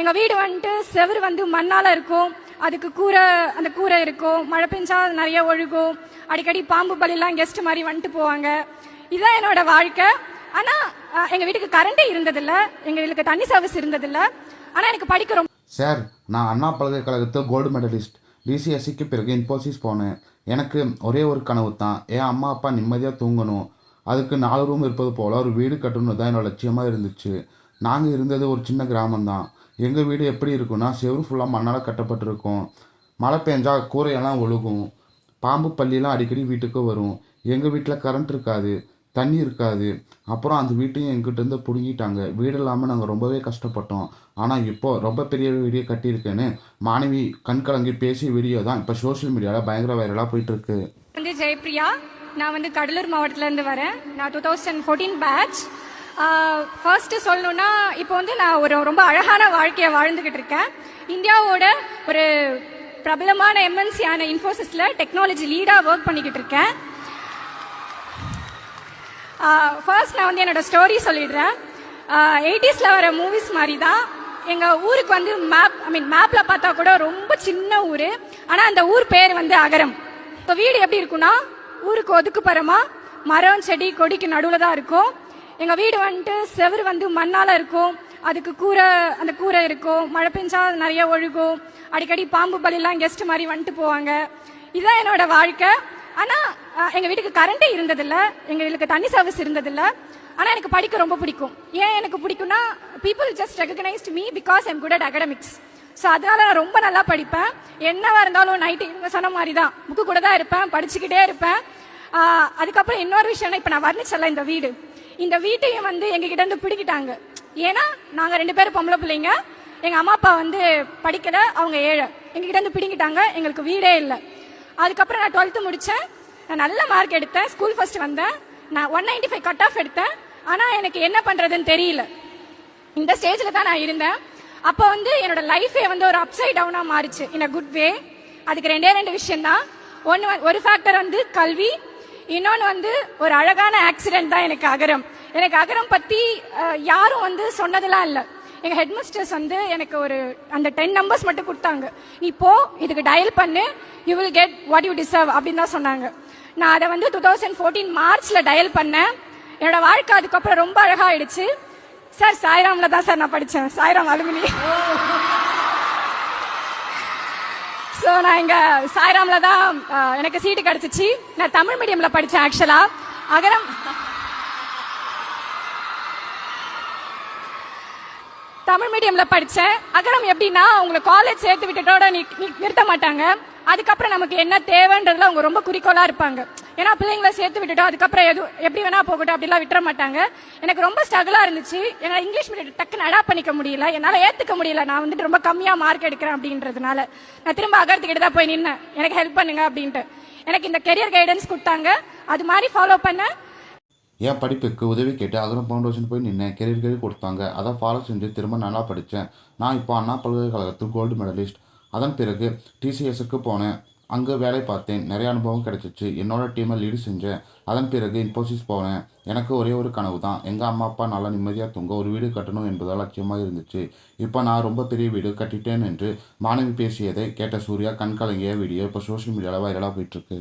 எங்கள் வீடு வந்துட்டு செவுரு வந்து மண்ணால் இருக்கும். அதுக்கு கூரை அந்த கூரை இருக்கும். மழை பெஞ்சா நிறைய ஒழுகும். அடிக்கடி பாம்பு பலிலாம் கெஸ்ட் மாதிரி வந்துட்டு போவாங்க. இதுதான் என்னோட வாழ்க்கை. ஆனால் எங்கள் வீட்டுக்கு கரண்டே இருந்ததில்ல. எங்கள் வீட்டுக்கு தண்ணி சர்வீஸ் இருந்ததில்ல. ஆனால் எனக்கு படிக்க ரொம்ப சார் நான் அண்ணா பல்கலைக்கழகத்தில் கோல்டு மெடலிஸ்ட் டிசிஎஸ்சிக்கு பிறகு இன்ஃபோசிஸ் போனேன். எனக்கு ஒரே ஒரு கனவு தான். என் அம்மா அப்பா நிம்மதியாக தூங்கணும். அதுக்கு நாலு ரூம் இருப்பது போல் ஒரு வீடு கட்டணும் தான் என்னோட லட்சியமாக இருந்துச்சு. நாங்கள் இருந்தது ஒரு சின்ன கிராமம்தான். எங்கள் வீடு எப்படி இருக்குன்னா செவரு ஃபுல்லாக மண்ணால் கட்டப்பட்டிருக்கும். மழை பெஞ்சால் கூரையெல்லாம் ஒழுகும். பாம்பு பள்ளியெலாம் அடிக்கடி வீட்டுக்கு வரும். எங்கள் வீட்டில் கரண்ட் இருக்காது தண்ணி இருக்காது. அப்புறம் அந்த வீட்டையும் எங்கிட்டேருந்து பிடுங்கிட்டாங்க. வீடு இல்லாமல் நாங்கள் ரொம்பவே கஷ்டப்பட்டோம். ஆனால் இப்போது ரொம்ப பெரிய வீடியோ கட்டியிருக்கேன்னு மாணவி கண்கலங்கி பேசிய வீடியோ தான் இப்போ சோஷியல் மீடியாவில் பயங்கர வைரலாக போயிட்டுருக்கு. வந்து ஜெயப்ரியா நான் வந்து கடலூர் மாவட்டத்துலேருந்து வரேன். நான் two thousand fourteen batch first சொல்லணும்னா இப்போ வந்து நான் ஒரு ரொம்ப அழகான வாழ்க்கையை வாழ்ந்துக்கிட்டு இருக்கேன். இந்தியாவோட ஒரு பிரபலமான எம்என்சியான இன்ஃபோசிஸில் டெக்னாலஜி லீடாக ஒர்க் பண்ணிக்கிட்டு இருக்கேன். ஃபர்ஸ்ட் நான் வந்து என்னோட ஸ்டோரி சொல்லிடுறேன். எயிட்டிஸில் வர மூவிஸ் மாதிரி தான் எங்கள் ஊருக்கு வந்து மேப் ஐ மீன் மேப்பில் பார்த்தா கூட ரொம்ப சின்ன ஊர். ஆனால் அந்த ஊர் பேர் வந்து அகரம். இப்போ வீடு எப்படி இருக்கும்னா ஊருக்கு ஒதுக்குப்புறமா மரம் செடி கொடிக்கு நடுவில் தான் இருக்கும். எங்கள் வீடு வந்துட்டு செவுரு வந்து மண்ணால் இருக்கும். அதுக்கு கூரை அந்த கூரை இருக்கும். மழை பெஞ்சா நிறைய ஒழுகும். அடிக்கடி பாம்பு பலிலாம் கெஸ்ட் மாதிரி வந்துட்டு போவாங்க. இதுதான் என்னோட வாழ்க்கை. ஆனால் எங்கள் வீட்டுக்கு கரண்ட்டே இருந்ததில்ல. எங்கள் வீட்டுக்கு தண்ணி சர்வீஸ் இருந்ததில்ல. ஆனால் எனக்கு படிக்க ரொம்ப பிடிக்கும். ஏன் எனக்கு பிடிக்கும்னா people just recognised me because I'm good at academics so அதனால நான் ரொம்ப நல்லா படிப்பேன். என்னவா இருந்தாலும் நைட்டு இவங்க சொன்ன மாதிரி தான் புக்கு கூட தான் இருப்பேன். படிச்சுக்கிட்டே இருப்பேன். அதுக்கப்புறம் இன்னொரு விஷயம் இப்போ நான் வர்ணிச்சல இந்த வீடு. இந்த வீட்டையும் வந்து எங்ககிட்ட இருந்து பிடிக்கிட்டாங்க. ஏன்னா நாங்கள் ரெண்டு பேரும் பொம்பளை பிள்ளைங்க. எங்கள் அம்மா அப்பா வந்து படிக்கல அவங்க ஏழை. எங்ககிட்ட இருந்து பிடிங்கிட்டாங்க எங்களுக்கு வீடே இல்லை. அதுக்கப்புறம் நான் டுவெல்த்து முடித்தேன் நான் நல்ல மார்க் எடுத்தேன் ஸ்கூல் ஃபர்ஸ்ட் வந்தேன். நான் one ninety five cut off எடுத்தேன். ஆனால் எனக்கு என்ன பண்ணுறதுன்னு தெரியல. இந்த ஸ்டேஜில் தான் நான் இருந்தேன். அப்போ வந்து என்னோட லைஃபே வந்து ஒரு அப்சைட் டவுனாக மாறிச்சு. இன் அ குட் வே அதுக்கு ரெண்டே ரெண்டு விஷயம்தான் ஒன்று ஒரு ஃபேக்டர் வந்து கல்வி. இன்னொன்று வந்து ஒரு அழகான ஆக்சிடென்ட் தான் எனக்கு அகரம். எனக்கு அகரம் பற்றி யாரும் வந்து சொன்னதெல்லாம் இல்லை. எங்கள் ஹெட்மிஸ்டர்ஸ் வந்து எனக்கு ஒரு அந்த டென் நம்பர்ஸ் மட்டும் கொடுத்தாங்க. நீ போ இதுக்கு டயல் பண்ணு you will get what you deserve அப்படின்னு தான் சொன்னாங்க. நான் அதை வந்து டூ தௌசண்ட் ஃபோர்டீன் மார்ச்சில் டயல் பண்ணேன். என்னோட வாழ்க்கை அதுக்கப்புறம் ரொம்ப அழகாயிடுச்சு. சார் சாய்ராம்ல தான் சார் நான் படித்தேன் சாய்ராம் அலுமினி. ஸோ நான் இங்கே சாய்ராம்ல தான் எனக்கு சீட்டு கிடச்சிச்சு. நான் தமிழ் மீடியமில் படித்தேன் ஆக்சுவலாக அகரம் தமிழ் மீடியம்ல படிச்சேன். அகரம் எப்படின்னா உங்களை காலேஜ் சேர்த்து விட்டுட்டோட நிறுத்த மாட்டாங்க. அதுக்கப்புறம் நமக்கு என்ன தேவைன்றதுல அவங்க ரொம்ப குறிக்கோளா இருப்பாங்க. ஏன்னா பிள்ளைங்களை சேர்த்து விட்டுட்டோம் அதுக்கப்புறம் எது எப்படி வேணா போகட்டும் அப்படிலாம் விட்டுற மாட்டாங்க. எனக்கு ரொம்ப ஸ்ட்ரகிளா இருந்துச்சு. என்னால் இங்கிலீஷ் மீடியம் டக்குன்னு அடாப்ட் பண்ணிக்க முடியல. என்னால் ஏத்துக்க முடியல. நான் வந்துட்டு ரொம்ப கம்மியா மார்க் எடுக்கிறேன் அப்படின்றதுனால. நான் திரும்ப அகரத்துக்கிட்ட தான் போய் நின்னேன். எனக்கு ஹெல்ப் பண்ணுங்க அப்படின்ட்டு. எனக்கு இந்த கெரியர் கைடன்ஸ் கொடுத்தாங்க. அது மாதிரி ஃபாலோ பண்ணேன். என் படிப்புக்கு உதவி கேட்டு அகரம் ஃபவுண்டேஷன் போய் நின்று கெரியர் கெரியர் கொடுத்தாங்க. அதை ஃபாலோ செஞ்சு திரும்ப நல்லா படித்தேன் நான் இப்போ அண்ணா பல்கலைக்கழகத்தில் கோல்டு மெடலிஸ்ட் அதன் பிறகு டிசிஎஸ்க்கு போனேன். அங்கே வேலை பார்த்தேன். நிறைய அனுபவம் கிடச்சிச்சு. என்னோட டீமை லீடு செஞ்சேன். அதன் பிறகு இன்ஃபோசிஸ் போனேன். எனக்கு ஒரே ஒரு கனவு தான். எங்கள் அம்மா அப்பா நல்லா நிம்மதியாக தூங்க ஒரு வீடு கட்டணும் என்பதால் லட்சியமாக இருந்துச்சு. இப்போ நான் ரொம்ப பெரிய வீடு கட்டிட்டேன் என்று மாணவி பேசியதை கேட்ட சூர்யா கண் கலங்கிய வீடியோ இப்போ சோஷியல் மீடியாவில் வைரலாக போயிட்டுருக்கு